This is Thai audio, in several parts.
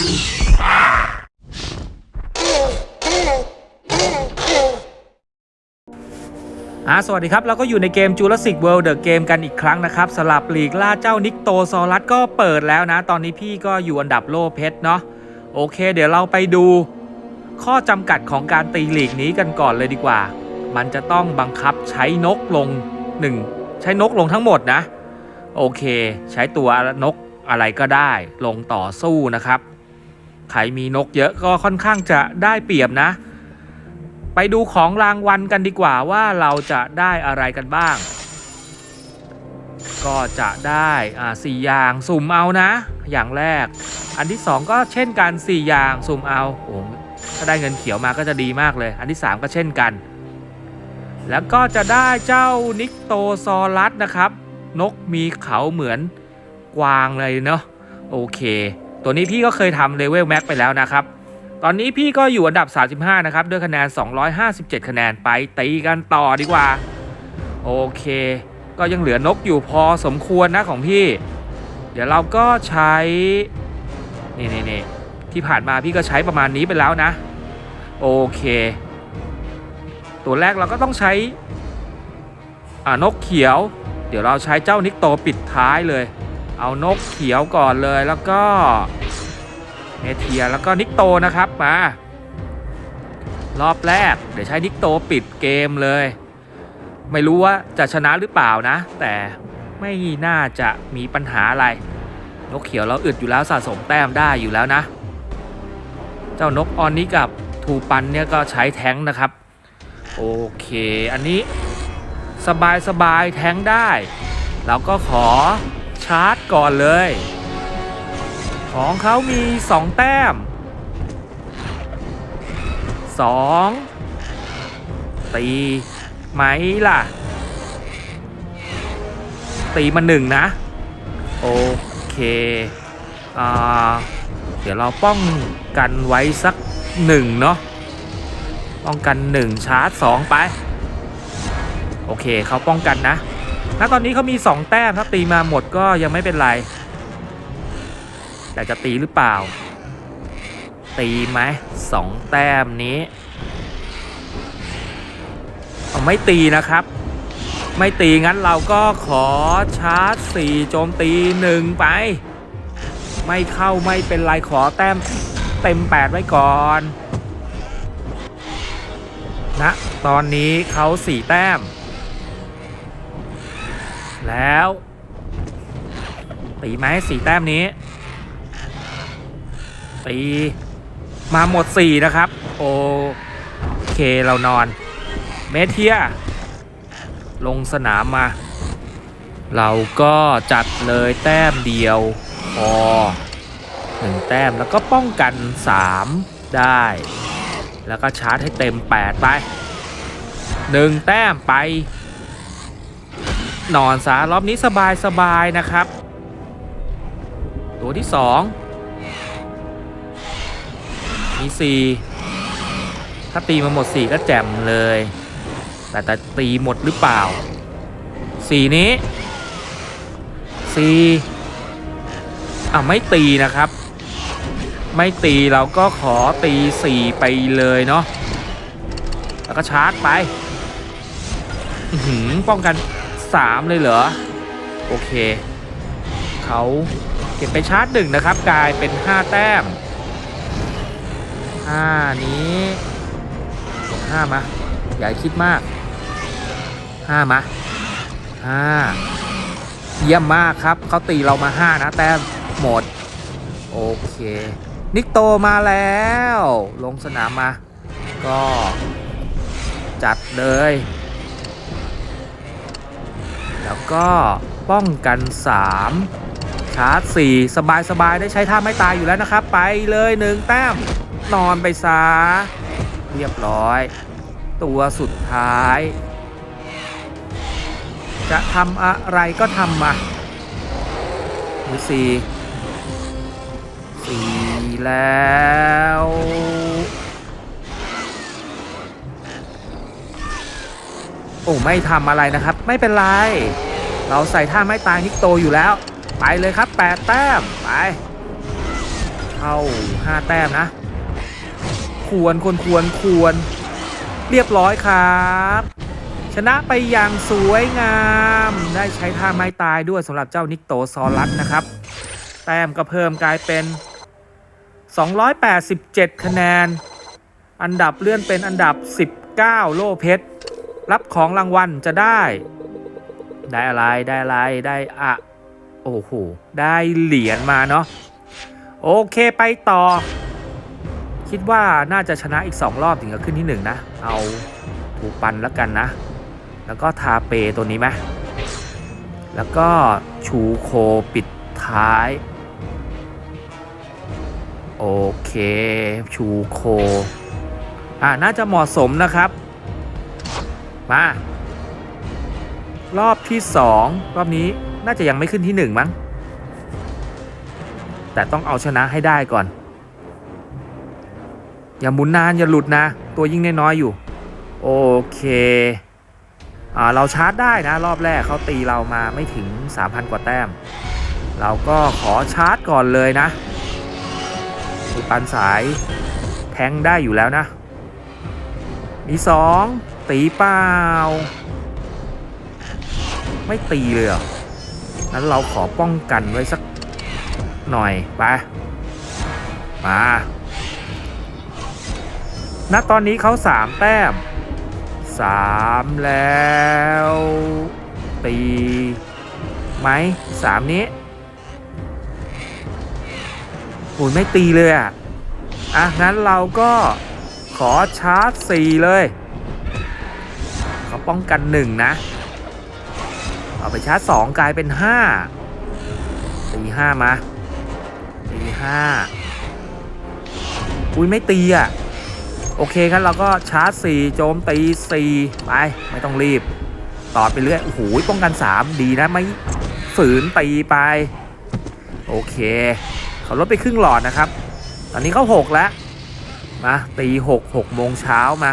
อ่าสวัสดีครับ เราก็อยู่ในเกม Jurassic World The Game กันอีกครั้งนะครับสลับหลีกล่าเจ้านิกโตซอรัสก็เปิดแล้วนะ ตอนนี้พี่ก็อยู่อันดับโลเพชรเนาะโอเค เดี๋ยวเราไปดู ข้อจำกัดของการตีหลีกนี้กันก่อนเลยดีกว่า มันจะต้องบังคับใช้นกลง 1 ใช้นกลงทั้งหมดนะ โอเค ใช้ตัวนกอะไรก็ได้ลงต่อสู้นะครับ ใครมีนกเยอะก็ค่อนข้างจะได้เปรียบนะ ไปดูของรางวัลกันดีกว่าว่าเราจะได้อะไรกันบ้าง ก็จะได้อ่าสี่อย่างสุ่มเอานะ อย่างแรก อันที่สองก็เช่นกันสี่อย่างสุ่มเอาโอ้ถ้าได้เงินเขียวมาก็จะดีมากเลย อันที่สามก็เช่นกัน แล้วก็จะได้เจ้านิกโตซอรัสนะครับ นกมีเขาเหมือนกวางเลยเนาะโอเค ตัวนี้พี่ก็เคยทำเลเวลแม็กไปแล้วนะครับ ตอนนี้พี่ก็อยู่อันดับ 35 นะครับ ด้วยคะแนน 257 คะแนนไปตีกันต่อดีกว่า โอเค ก็ยังเหลือนกอยู่พอสมควรนะของพี่ เดี๋ยวเราก็ใช้ นี่นี่นี่ที่ผ่านมาพี่ก็ใช้ประมาณนี้ไปแล้วนะ โอเค ตัวแรกเราก็ต้องใช้อ่านกเขียว เดี๋ยวเราใช้เจ้านิกโตปิดท้ายเลย เอานกเขียวก่อนเลยแล้วก็เมเทียแล้วก็นิกโตนะครับมารอบแรก เดี๋ยวใช้นิกโตปิดเกมเลย ไม่รู้ว่าจะชนะหรือเปล่านะ แต่ไม่น่าจะมีปัญหาอะไร นกเขียวเราอึดอยู่แล้วสะสมแต้มได้อยู่แล้วนะ เจ้านกออนนี้กับทูปันเนี่ยก็ใช้แท้งนะครับ โอเค อันนี้สบายสบายๆแท้งได้ เราก็ขอาร์จก่อนเลย ของเขามี 2 แต้ม 2 ตีไหมล่ะ ตีมาหนึ่งนะ โอเคอ่าเดี๋ยวเราป้องกันไว้สักหนึ่งเนาะป้องกันหนึ่งชาร์จสองไป โอเคเขาป้องกันนะ ณตอนนี้เขามี 2 แต้มถ้าตีมาหมดก็ยังไม่เป็นไร แต่จะตีหรือเปล่า ตีไหมสองแต้มนี้ไม่ตีนะครับ ไม่ตีงั้นเราก็ขอชาร์จสี่โจมตีหนึ่งไป ไม่เข้าไม่เป็นไรขอแต้มเต็ม 8 ไว้ก่อนนะตอนนี้เขาสีแต้ม แล้ว ตีไหมสี่แต้มนี้ ตีมาหมด4นะครับ โอเคเรานอน เมเทีย ลงสนามมา เราก็จัดเลยแต้มเดียวพอหนึ่งแต้มแล้วก็ป้องกัน 3 ได้ แล้วก็ชาร์จให้เต็ม 8 ไป 1 แต้มไป นอนซะรอบนี้สบายสบายๆนะครับ ตัวที่2มี4ถ้าตีมาหมด4ก็แจ่มเลย แต่แต่ตีหมดหรือเปล่า4นี้4อะไม่ตีนะครับ ไม่ตีเราก็ขอตี4ไปเลยเนาะแล้วก็ชาร์จไปหือป้องกัน 3 เลยเหรอ โอเค เขาเก็บไปชาร์จหนึ่งนะครับ กลายเป็น 5 แต้มห้านี้ห้ามาอย่าคิดมากห้ามาห้าเยี่ยมมากครับ เขาตีเรามาห้านะ แต้มหมด โอเค นิกโตมาแล้ว ลงสนามมา ก็จัดเลย แล้วก็ป้องกัน 3 ชาร์จ4สบายสบายๆ ได้ใช้ท่าไม่ตายอยู่แล้วนะครับ ไปเลยหนึ่งแต้ม นอนไปซะเรียบร้อย ตัวสุดท้าย จะทำอะไรก็ทำมาหรือสี่สี่แล้ว โอ้ไม่ทำอะไรนะครับ ไม่เป็นไร เราใส่ท่าไม่ตายนิกโตอยู่แล้ว ไปเลยครับ 8 แต้ม ไปเข้าห้าแต้มนะ ควรควรควรควร เรียบร้อยครับชนะไปอย่างสวยงาม ได้ใช้ท่าไม้ตายด้วยสำหรับเจ้านิกโตซอรัสนะครับ แต้มก็เพิ่มกลายเป็น 287 คะแนน อันดับเลื่อนเป็นอันดับ 19 โลเพชร รับของรางวัลจะได้ ได้อะไรได้อะไรได้อะโอ้โหได้เหรียญมาเนาะโอเคไปต่อ คิดว่าน่าจะชนะอีก 2 รอบถึงจะขึ้นที่1นนะ เอาถูกปันแล้วกันนะ แล้วก็ทาเปตัวนี้ไหมแล้วก็ชูโคปิดท้าย โอเค ชูโคอ่าน่าจะเหมาะสมนะครับ มา รอบที่สองรอบนี้น่าจะยังไม่ขึ้นที่หนึ่งมั้ง แต่ต้องเอาชนะให้ได้ก่อน อย่าหมุนนานอย่าหลุดนะ ตัวยิ่งน้อยๆอยู่ โอเคอ่าเราชาร์จได้นะ รอบแรกเขาตีเรามาไม่ถึง 3,000 กว่าแต้ม เราก็ขอชาร์จก่อนเลยนะคือปันสายแทงได้อยู่แล้วนะ มีสอง ตีเปล่า ไม่ตีเลยเหรอนั้นเราขอป้องกันไว้สักหน่อยไปมาณตอนนี้เขาสามแต้มสามแล้ว ตีไหมสามนี้โอ้ยไม่ตีเลยอะ อะ งั้นเราก็ขอชาร์จสี่เลย ป้องกันหนึ่งนะ เอาไปชาร์จสองกลายเป็นห้าตีห้ามา ตีห้าอุ้ยไม่ตีอะ โอเคครับเราก็ชาร์จ 4 โจมตี 4 ไป ไม่ต้องรีบ ต่อไปเรื่อย โอ้โห ป้องกัน 3 ดีนะ ไม่ฝืนตีไป โอเค เขาลดไปครึ่งหลอดนะครับ ตอนนี้เขา6แล้ว มาตี6 6โมงเช้ามา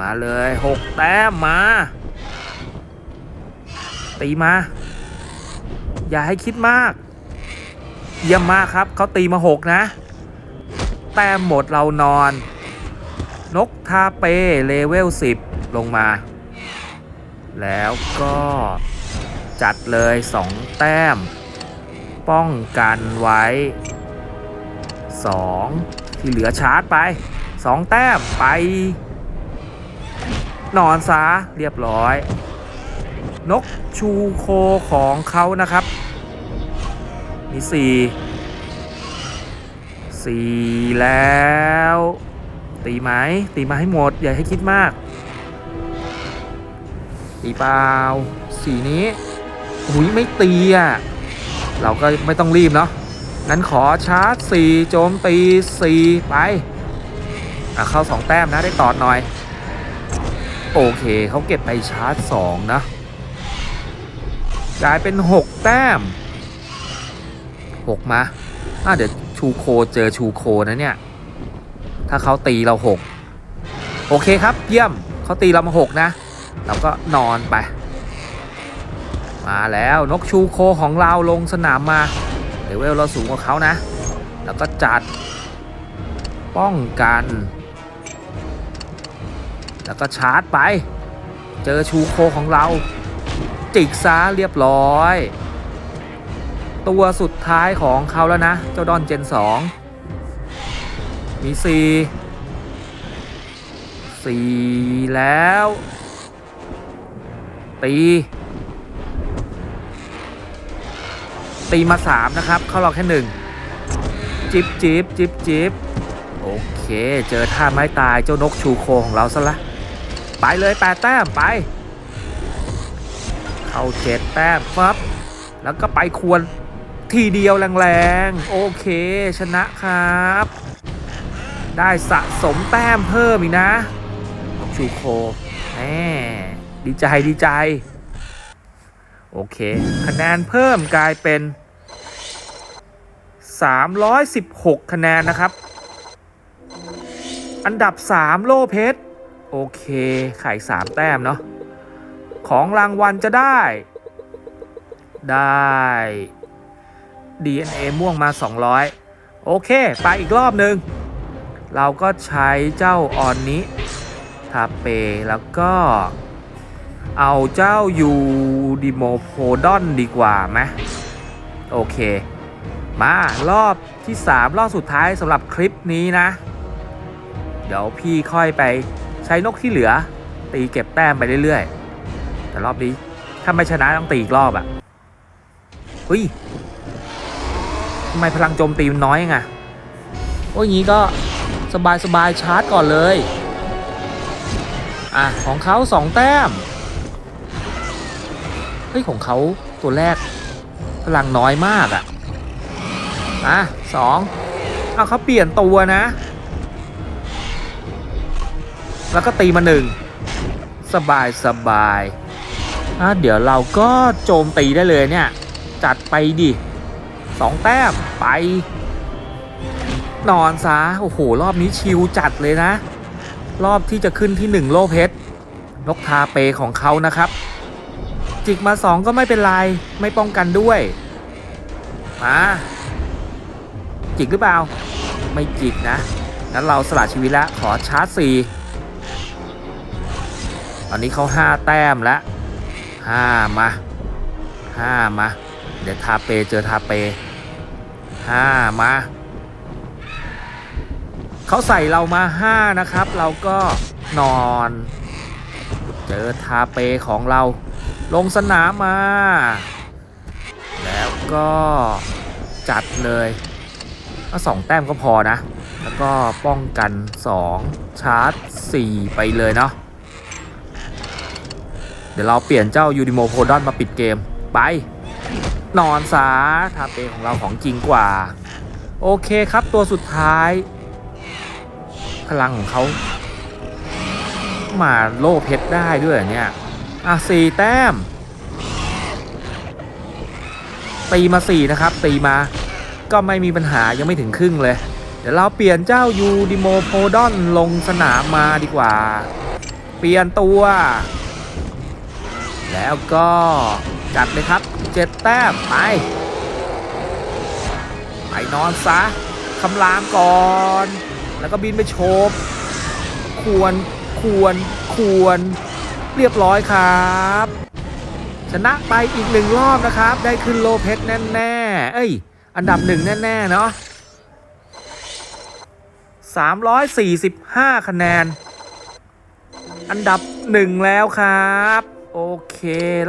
มาเลย6แต้มมา ตีมา อย่าให้คิดมาก เยี่ยมมากครับ เขาตีมา6นะ แต้มหมดเรานอน นกทาเปเลเวล10ลงมา แล้วก็จัดเลย2แต้ม ป้องกันไว้2ที่เหลือชาร์จไป2แต้มไป นอนซะเรียบร้อย นกชูโคของเขานะครับ มี4สี่แล้ว ตีไหมตีมาให้หมด อย่าให้คิดมาก ตีเปล่าสีนี้หุยไม่ตีอะเราก็ไม่ต้องรีบเนาะงั้นขอชาร์จสี่โจมตีสี่ไปเข้าสองแต้มนะได้ตอดหน่อย โอเค เขาเก็บไปชาร์จสองนะ กลายเป็นหกแต้มหกมาอะเดี๋ยวชูโคเจอชูโคนะเนี่ย ถ้าเขาตีเราหกโอเคครับเยี่ยมเขาตีเรามาหกนะ เราก็นอนไป มาแล้วนกชูโคของเราลงสนามมาเลเวลเราสูงกว่าเขานะ แล้วก็จัดป้องกัน แล้วก็ชาร์จไป เจอชูโคของเรา จิกซาเรียบร้อย ตัวสุดท้ายของเขาแล้วนะ เจ้าดอนเจน 2 มี 4 4 แล้ว ตี ตีมา 3 นะครับ เข้าเราแค่ 1 จิบจิบจิบจิบโอเค เจอท่าไม้ตายเจ้านกชูโคของเราซะละ ไปเลยแปดแต้มไป เข้าเจ็ดแต้มฟับ แล้วก็ไปควรทีเดียวแรงๆ โอเคชนะครับ ได้สะสมแต้มเพิ่มอีกนะชูโคแหมดีใจดีใจ โอเค คะแนนเพิ่มกลายเป็น 316 คะแนนนะครับ อันดับ 3 โลเพชร โอเค ไข่3แต้มเนาะ ของรางวัลจะได้ ได้ DNA ม่วงมา 200 โอเค ไปอีกรอบหนึ่ง เราก็ใช้เจ้าออนนี้ทาเป แล้วก็เอาเจ้ายูดิโมโพดอนดีกว่าไหมโอเค มารอบที่ 3 รอบสุดท้ายสำหรับคลิปนี้นะ เดี๋ยวพี่ค่อยไป ใช้นกที่เหลือ ตีเก็บแต้มไปเรื่อยๆ แต่รอบนี้ ถ้าไม่ชนะต้องตีอีกรอบอะ่ะเฮ้ยทำไมพลังโจมตีมันน้อยไงโอ้ยงี้ก็สบายสบายๆชาร์จก่อนเลย อะ ของเขาสองแต้ม เฮ้ย ของเขาตัวแรก พลังน้อยมากอะ่ะ อะสองเอาเขาเปลี่ยนตัวนะ แล้วก็ตีมาหนึ่งสบายสบายอะเดี๋ยวเราก็โจมตีได้เลยเนี่ย จัดไปดิสองแต้มไป นอนซะโอ้โห รอบนี้ชิวจัดเลยนะ รอบที่จะขึ้นที่หนึ่งโลเพชรนกทาเปของเขานะครับ จิกมาสองก็ไม่เป็นไร ไม่ป้องกันด้วยมาจิกหรือเปล่า ไม่จิกนะงั้นเราสละชีวิตแล้วขอชาร์จสี่ อนนี้เขาห้าแต้มแล้วห้ามาห้ามา เดี๋ยวทาเปเจอทาเปห้ามาเขาใส่เรามาห้านะครับ เราก็นอน เจอทาเปของเรา ลงสนามมา แล้วก็จัดเลยก็สองแต้มก็พอนะ แล้วก็ป้องกัน 2 ชาร์จ 4 ไปเลยเนาะ เดี๋ยวเราเปลี่ยนเจ้ายูดิโมโพดอนมาปิดเกม ไป นอนซาทาเปของเราของจริงกว่า โอเคครับตัวสุดท้าย พลังของเขามาโล่เพชรได้ด้วยเนี่ยอะสี่แต้ม ตีมาสี่นะครับ ตีมาก็ไม่มีปัญหายังไม่ถึงครึ่งเลย เดี๋ยวเราเปลี่ยนเจ้ายูดิโมโพดอนลงสนามมาดีกว่า เปลี่ยนตัว แล้วก็จัดเลยครับเจ็ดแต้มไป ไปนอนซะคำรามก่อน แล้วก็บินไปโชบควรควรควรเรียบร้อยครับ ชนะไปอีกหนึ่งรอบนะครับ ได้ขึ้นโลเพชรแน่ๆเอ้ย อันดับหนึ่งแน่ๆเนาะ345 คะแนน อันดับหนึ่งแล้วครับ โอเค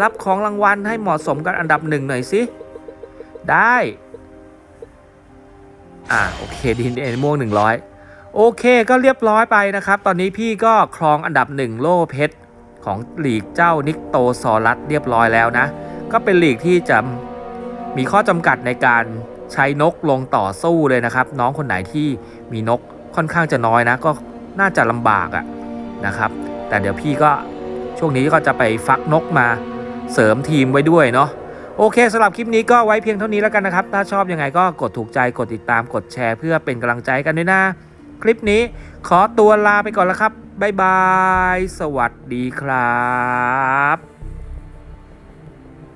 รับของรางวัลให้เหมาะสมกับอันดับหนึ่งหน่อยสิ ได้ อ่าโอเคดีเอ็นม่วง100โอเคก็เรียบร้อยไปนะครับ ตอนนี้พี่ก็ครองอันดับหนึ่งโล่เพชรของหลีกเจ้านิกโตซอรัสเรียบร้อยแล้วนะ ก็เป็นหลีกที่จะมีข้อจำกัดในการใช้นกลงต่อสู้เลยนะครับ น้องคนไหนที่มีนกค่อนข้างจะน้อยนะ ก็น่าจะลำบากอะนะครับ แต่เดี๋ยวพี่ก็ ช่วงนี้ก็จะไปฟักนกมาเสริมทีมไว้ด้วยเนาะโอเคสำหรับคลิปนี้ก็ไว้เพียงเท่านี้แล้วกันนะครับ ถ้าชอบยังไงก็กดถูกใจกดติดตามกดแชร์เพื่อเป็นกำลังใจกันด้วยนะ คลิปนี้ขอตัวลาไปก่อนแล้วครับบ๊ายบาย สวัสดีครับ